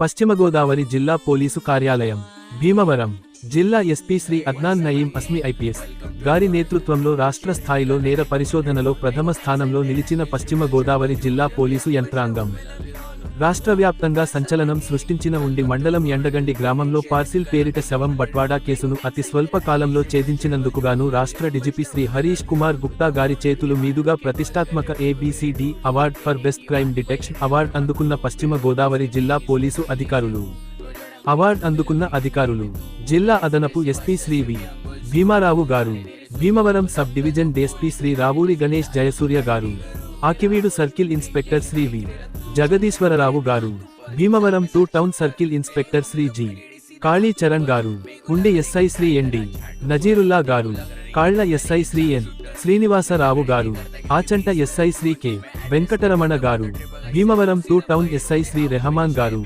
పశ్చిమ గోదావరి జిల్లా పోలీసు కార్యాలయం భీమవరం జిల్లా ఎస్పీ శ్రీ అద్నాన్ నయీం అస్మి ఐపీఎస్ గారి నేతృత్వంలో రాష్ట్ర స్థాయిలో నేర పరిశోధనలో ప్రథమ స్థానంలో నిలిచిన పశ్చిమ గోదావరి జిల్లా పోలీసు యంత్రాంగం. రాష్ట్ర వ్యాప్తంగా సంచలనం సృష్టించిన ఉండి మండలం ఎండగండి గ్రామంలో పార్సిల్ పేరిట శవం బట్వాడా కేసును అతి స్వల్ప కాలంలో ఛేదించినందుకుగాను రాష్ట్ర డీజీపీ శ్రీ హరీష్ కుమార్ గుప్తా గారి చేతులు మీదుగా ప్రతిష్టాత్మక ABCD award for best crime detection award అందుకున్న పశ్చిమ గోదావరి జిల్లా పోలీసు అధికారులు. అవార్డ్ అందుకున్న అధికారులు. జిల్లా అదనపు ఎస్పీ శ్రీ వి. భీమారావు గారు. Bhimavaram sub division DSP Shri Ravuri Ganesh Jayasurya గారు. Akividu circle inspector Shri V. Jagadeeswararao గారు Bhimavaram two town circle inspector Shri G. Kali Charan గారు ఉండి ఎస్ఐ శ్రీ ఎన్డి నజీరుల్లా గారు కాళ్ళ ఎస్ఐ శ్రీ ఎన్. శ్రీనివాసరావు గారు ఆచంట ఎస్ఐ శ్రీ కె. వెంకటరమణ గారు Bhimavaram two town SI Shri Rehman గారు.